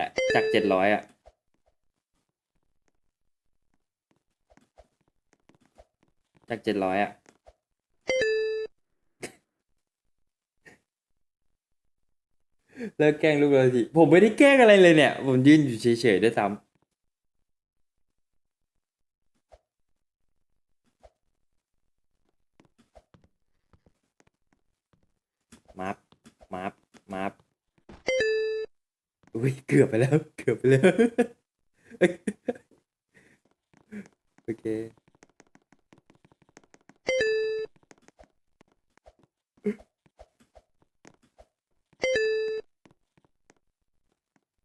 อะจากเจ็ดร้อยอะจากเจ็ดร้อยอะเลิกแกล้งลูกเลยทีผมไม่ได้แกล้งอะไรเลยเนี่ย ผมยืนอยู่เฉยๆด้วยซ้ำมับมับมับ อุ้ยเกือบไปแล้วเกือบไปแล้ว โอเค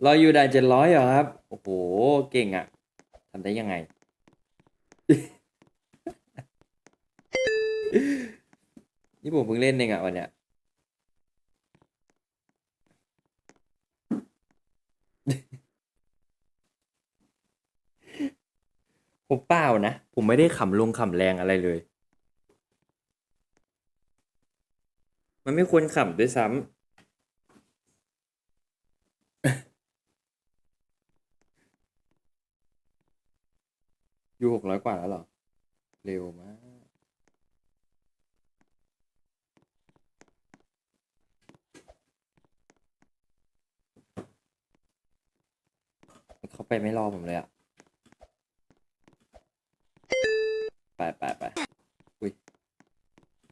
รออยู่ด่านเจ็ดร้อยเหรอครับ โอ้โห เก่งอะ่ะทำได้ยังไง นี่ผมเพิ่งเล่นเองอะ่ะวันเนี้ย ผมเปล่า นะ ผมไม่ได้ขำลงขำแรงอะไรเลย มันไม่ควรขำด้วยซ้ำอยู่หกร้อยกว่าแล้วเหรอ เร็วมากเขาไปไม่รอผมเลยอะ ไปไปไปอุ้ย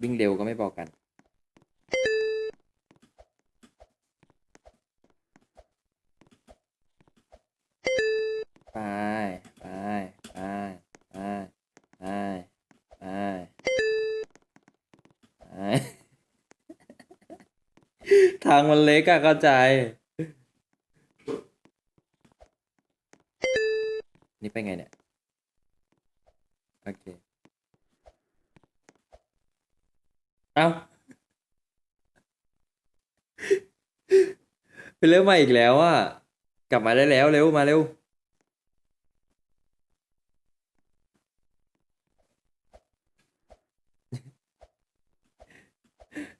วิ่งเร็วก็ไม่บอกกัน ไปไปไปไปไปไปไปทางมันเล็กอะเข้าใจ นี่ไปไงเนี่ย โอเค เอ้าเป็นเรื่องใหม่อีกแล้วอะกลับมาได้แล้วเร็วมาเร็ว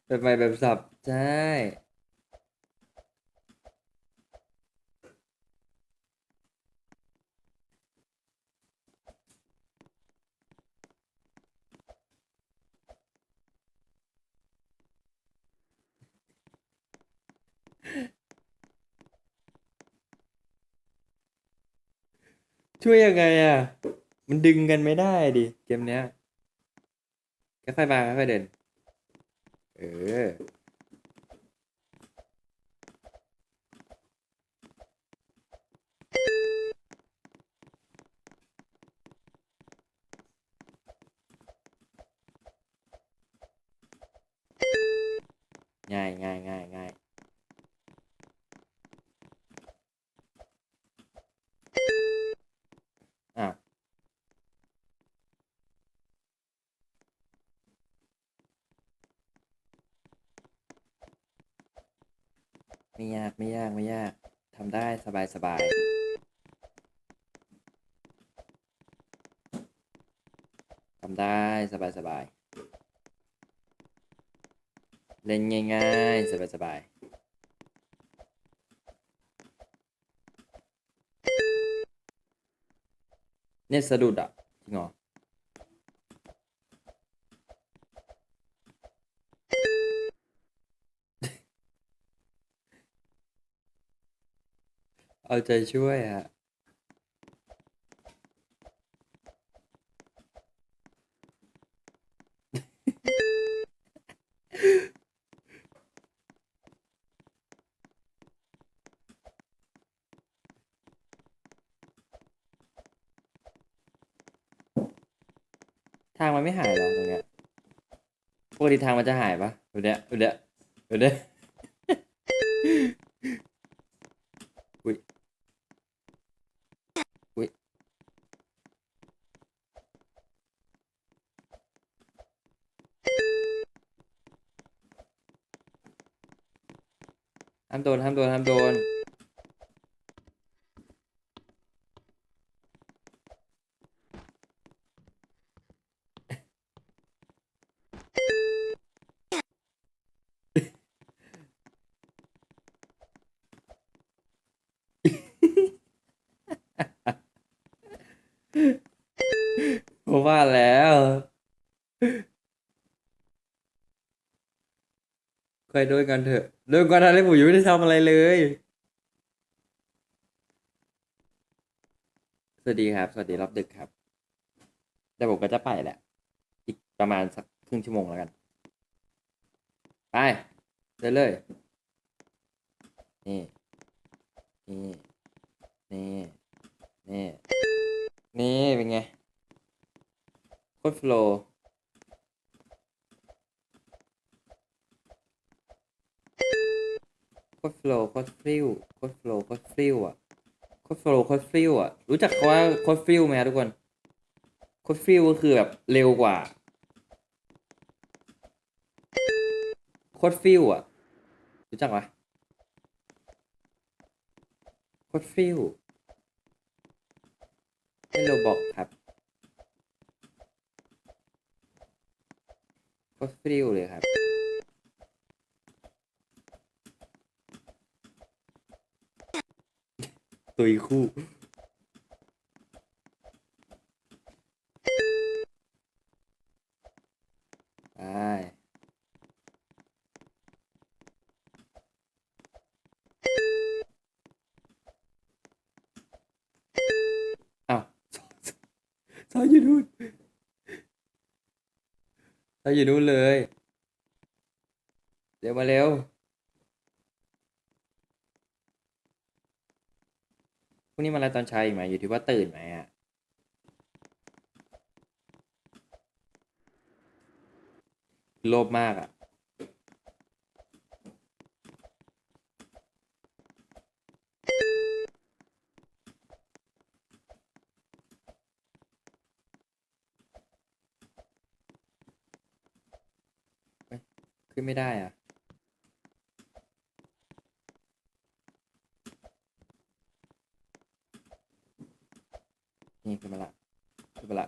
แบบใหม่แบบสับ ใช่ ช่วยยังไงอะ มันดึงกันไม่ได้ดิ เกมเนี้ยค่อยๆมาค่อยๆเดิน เออ ง่ายง่ายง่ายง่ายอ้าว ไม่ยากไม่ยากไม่ยากทำได้สบายสบายทำได้สบายสบายเล่นง่ายๆ สบายสบายเนี่ยสะดุดอะจริงเหรอ เอาใจช่วยอะทางมันไม่หายหรอตรงเนี้ยปกติทางมันจะหายปะดูเนี้ยดูเนี้ยดูเนี้ยอุ้ยามโดนห้ามโดนห้ามโดน ผมว่าแล้วเคยด้วยกันเถอะ โดนกันอะไรผมยังไม่ได้ทำอะไรเลย สวัสดีครับ สวัสดีรอบดึกครับแต่ผมก็จะไปแหละ อีกประมาณสักครึ่งชั่วโมงแล้วกัน ไปเดินเลย นี่ นี่ นี่ นี่ นี่ เป็นไง โคตรโฟลว์ โคตรโฟล์โคตรฟิลโคตรโฟล์โคตรฟิลอะโคตรโฟล์โคตรฟิลอะรู้จักคำว่าโคตรฟิลไหมครับทุกคนโคตรฟิลก็คือแบบเร็วกว่าโคตรฟิลอะรู้จักปะโคตรฟิลไม่โราบอกครับโคตรฟิลเลยครับ ตุยคู่ ไป อ้าวซอยอยู่นู่นซอยอยู่นู่นเลย เดี๋ยวมาเร็ว พรุ่งนี้มาอะไรตอนเช้าอีกไหมอยู่ที่ว่าตื่นไหมอะโลภมากอะ ขึ้นไม่ได้อะ นี่ขึ้นมาละขึ้นมาละ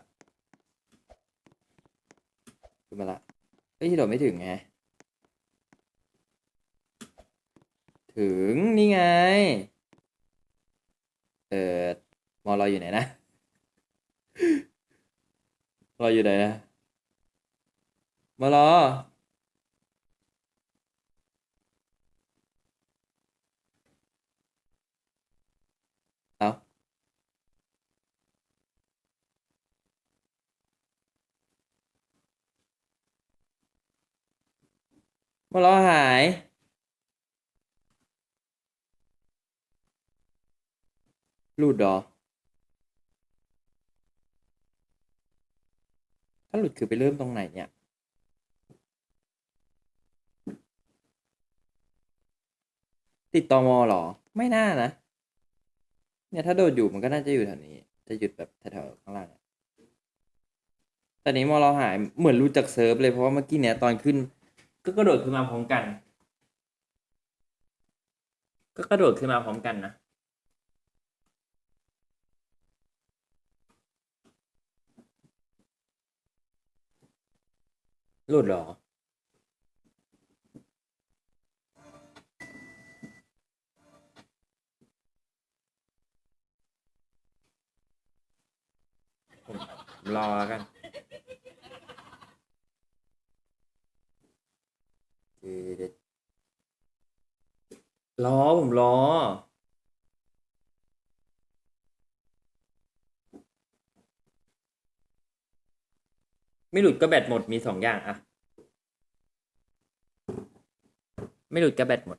ขึ้นมาละเฮ้ยที่ โดดไม่ถึงไง ถึงนี่ไง เออมอรออยู่ไหนนะ รออยู่ไหนนะมอรอ มอรอหาย หลุดเหรอ ถ้าหลุดคือไปเริ่มตรงไหนเนี่ย ติดตอมอหรอ ไม่น่านะ เนี่ยถ้าโดดอยู่มันก็น่าจะอยู่แถวนี้ จะหยุดแบบแถวๆข้างล่างตอนนี้มอเราหายเหมือนรู้จักเซิร์ฟเลยเพราะว่าเมื่อกี้เนี่ยตอนขึ้น ก็กระโดดขึ้นมาพร้อมกัน ก็กระโดดขึ้นมาพร้อมกันนะหลุดหรอ ผมรอกันเด็ด ล้อผมล้อ ไม่หลุดก็แบตหมดมีสองอย่างอะไม่หลุดก็แบตหมด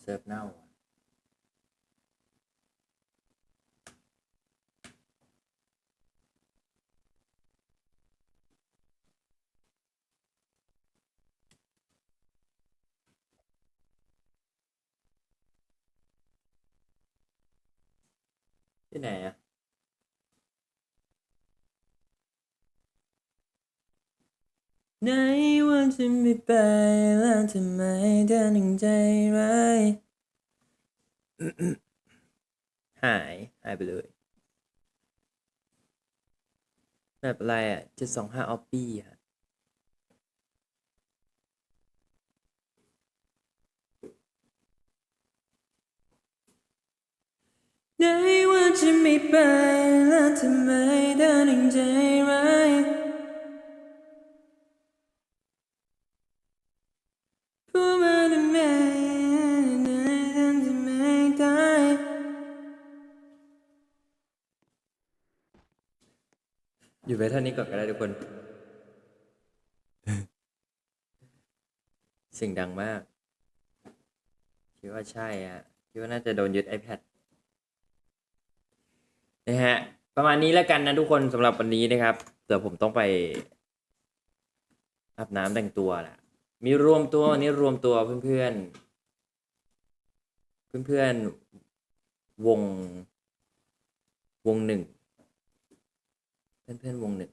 เซิร์ฟเน่าอะ ที่ไหนอะในวันที่ไม่ไปแล้วทำไมเธอถึงใจร้ายหาย หายไปเลยแบบอะไรอะเจ็ดสองห้าออปปี้ฮะ ไม่ไปแล้วทำไมเดินใจร้ายพูดมาทำไมเดินทำไมได้อยู่ไปเท่านี้ก่อนก็ได้ทุกคน เสียงดังมาก คิดว่าใช่อะ คิดว่าน่าจะโดนยึด iPad นะฮะประมาณนี้แล้วกันนะทุกคนสำหรับวันนี้นะครับเดี๋ยวผมต้องไปอาบน้ำแต่งตัวแหละมีรวมตัววันนี้รวมตัวเพื่อนๆเพื่อนๆวงวงหนึ่งเพื่อนๆวงหนึ่ง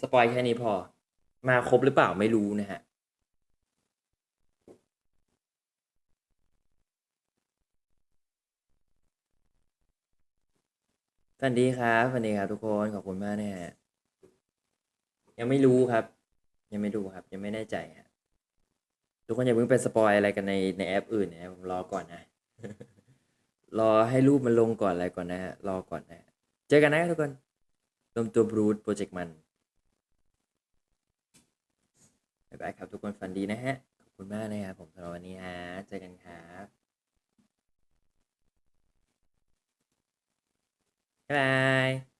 สปอยแค่นี้พอ มาครบหรือเปล่าไม่รู้นะฮะสวัสดีครับสวัสดีครับทุกคนขอบคุณมากนะฮะยังไม่รู้ครับ ยังไม่ดูครับ ยังไม่แน่ใจฮะทุกคนอย่าเพิ่งไปสปอยอะไรกันในในแอปอื่นนะผมรอก่อนนะ รอให้รูปมันลงก่อนอะไรก่อนนะฮะรอก่อนนะฮะเจอกันนะทุกคนรวมตัวบรูดโปรเจกต์มัน บ๊ายบายครับทุกคนฝันดีนะฮะ ขอบคุณมากนะครับผมสำหรับวันนี้ฮะ เจอกันครับบ๊ายบาย